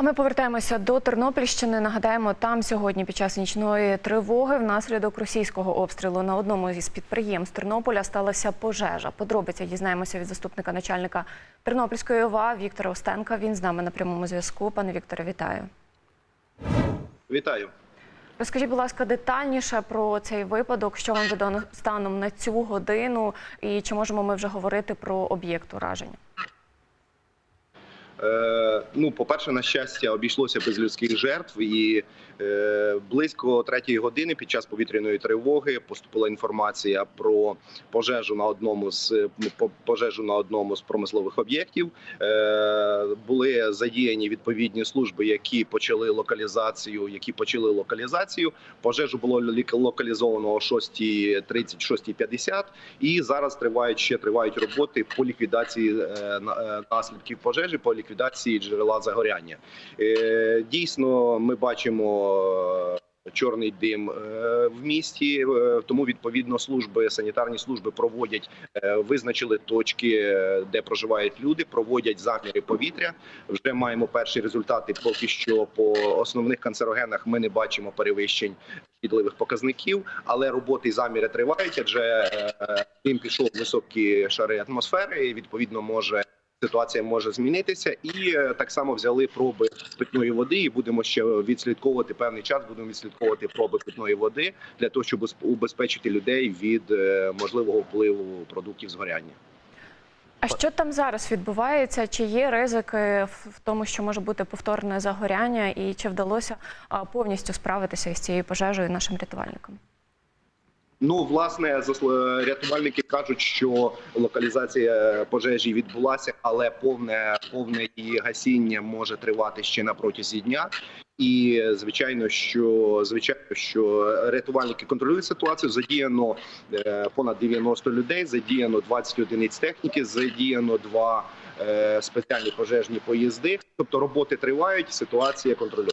А ми повертаємося до Тернопільщини. Нагадаємо, там сьогодні під час нічної тривоги внаслідок російського обстрілу на одному із підприємств Тернополя сталася пожежа. Подробиці дізнаємося від заступника начальника Тернопільської ОВА Віктора Остенка. Він з нами на прямому зв'язку. Пане Вікторе, вітаю. Вітаю. Розкажіть, будь ласка, детальніше про цей випадок, що вам відомо станом на цю годину, і чи можемо ми вже говорити про об'єкт ураження? Е, ну, по-перше, на щастя, обійшлося без людських жертв, і е, близько третьої години під час повітряної тривоги поступила інформація про пожежу на одному з по- пожежу на одному з промислових об'єктів. Е, були задіяні відповідні служби, які почали локалізацію, які почали локалізацію. Пожежу було локалізовано о 6.30, 6.50, і зараз тривають ще тривають роботи по ліквідації на- наслідків пожежі, по ліквідації джерела загоряння. Е, Дійсно, ми бачимо. е, Чорний дим е, в місті, тому відповідно служби санітарні служби проводять, визначили точки, де проживають люди, проводять заміри повітря. Вже маємо перші результати. Поки що по основних канцерогенах ми не бачимо перевищень шкідливих показників, але роботи і заміри тривають, адже дим пішов в високі шари атмосфери. і Відповідно, може ситуація може змінитися, і е, так само взяли проби питної води, і будемо ще відслідковувати певний час. Будемо відслідковувати проби питної води для того, щоб убезпечити людей від е, можливого впливу продуктів згоряння. А що там зараз відбувається? Чи є ризики в тому, що може бути повторне загоряння, і чи вдалося повністю справитися із цією пожежею нашим рятувальникам? Ну, власне, засл- рятувальники кажуть, що локалізація пожежі відбулася, але повне повне її гасіння може тривати ще на протязі дня. І звичайно, що звичайно, що рятувальники контролюють ситуацію. Задіяно е, понад 90 людей, задіяно 20 одиниць техніки, задіяно два е, спеціальні пожежні поїзди. Тобто роботи тривають, ситуація контролюється.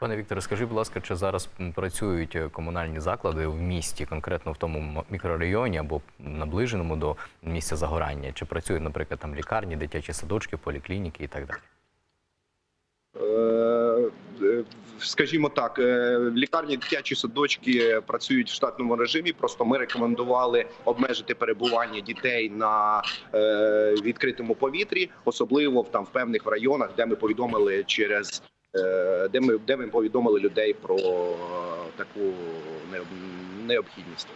Пане Вікторе, скажіть, будь ласка, чи зараз працюють комунальні заклади в місті, конкретно в тому мікрорайоні або наближеному до місця загорання? Чи працюють, наприклад, там лікарні, дитячі садочки, поліклініки і так далі? Е, е, Скажімо так, е, лікарні дитячі садочки працюють в штатному режимі. Просто ми рекомендували обмежити перебування дітей на відкритому повітрі, особливо там в певних районах, де ми повідомили через де ми де ми повідомили людей про е, таку необхідність.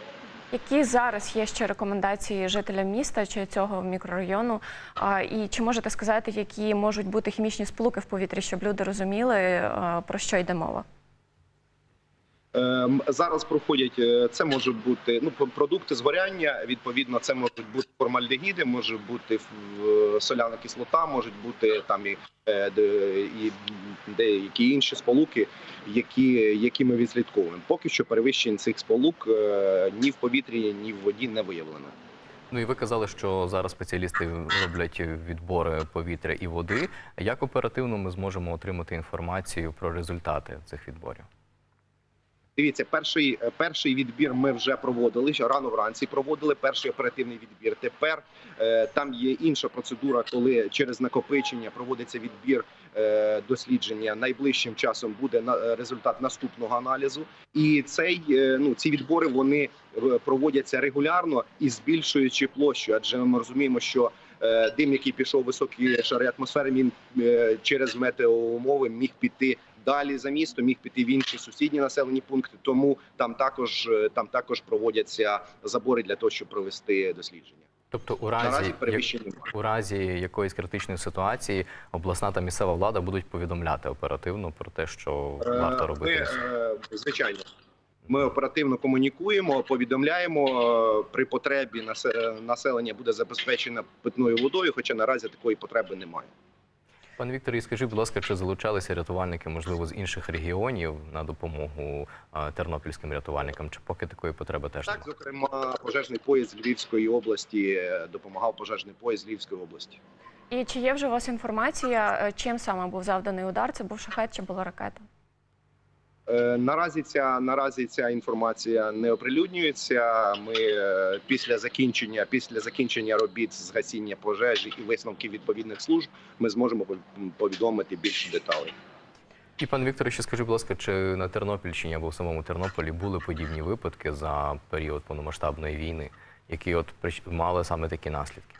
Які зараз є ще рекомендації жителям міста чи цього мікрорайону? І чи можете сказати, які можуть бути хімічні сполуки в повітрі, щоб люди розуміли, про що йде мова? Ем, Зараз проходять е, це може бути ну про- продукти згоряння. Відповідно, це можуть бути формальдегіди, може бути е, соляна кислота, можуть бути там і, е, і деякі інші сполуки, які, які ми відслідковуємо. Поки що перевищень цих сполук ні в повітрі, ні в воді не виявлено. Ну і ви казали, що зараз спеціалісти роблять відбори повітря і води. Як оперативно ми зможемо отримати інформацію про результати цих відборів? Дивіться, перший перший відбір ми вже проводили рано вранці. Проводили перший оперативний відбір. Тепер е, там є інша процедура, коли через накопичення проводиться відбір е, дослідження. Найближчим часом буде на е, результат наступного аналізу. І цей е, ну ці відбори вони е, проводяться регулярно і збільшуючи площу, адже ми розуміємо, що е, дим, який пішов високі шари атмосфери, він е, через метеоумови міг піти далі за місто, міг піти в інші сусідні населені пункти. Тому там також е, там також проводяться забори для того, щоб провести дослідження. Тобто, у разі, як- у разі якоїсь критичної ситуації обласна та місцева влада будуть повідомляти оперативно про те, що варто Е, робити. Ми, е, звичайно. Ми оперативно комунікуємо, повідомляємо при потребі насе- населення буде забезпечено питною водою, хоча наразі такої потреби немає. Пане Вікторе, і скажіть, будь ласка, чи залучалися рятувальники, можливо, з інших регіонів на допомогу а, тернопільським рятувальникам? Чи поки такої потреби теж Так, немає? зокрема, пожежний поїзд Львівської області е, допомагав пожежний поїзд з Львівської області. І чи є вже у вас інформація, е, чим саме був завданий удар? Це був шахет чи була ракета? Е, Наразі ця наразі ця інформація не оприлюднюється. Ми е, після закінчення після закінчення робіт з гасіння пожежі і висновків відповідних служб ми зможемо пов- повідомити більше деталей. І пан Віктор, ще скажи, будь ласка, чи на Тернопільщині або в самому Тернополі були подібні випадки за період повномасштабної війни, які от мали саме такі наслідки?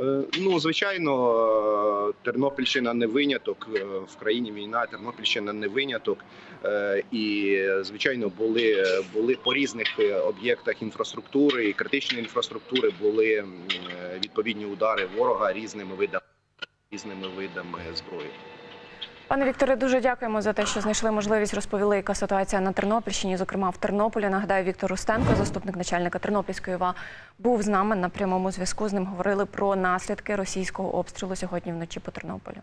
Е, Ну, звичайно, е, Тернопільщина не виняток е, в країні війна. Тернопільщина не виняток. І звичайно, були були по різних об'єктах інфраструктури і критичної інфраструктури були відповідні удари ворога різними видами різними видами зброї. Пане Вікторе, дуже дякуємо за те, що знайшли можливість розповіли, яка ситуація на Тернопільщині, зокрема в Тернополі. Нагадаю, Віктор Устенко, заступник начальника Тернопільської ва, був з нами на прямому зв'язку. З ним говорили про наслідки російського обстрілу сьогодні вночі по Тернополю.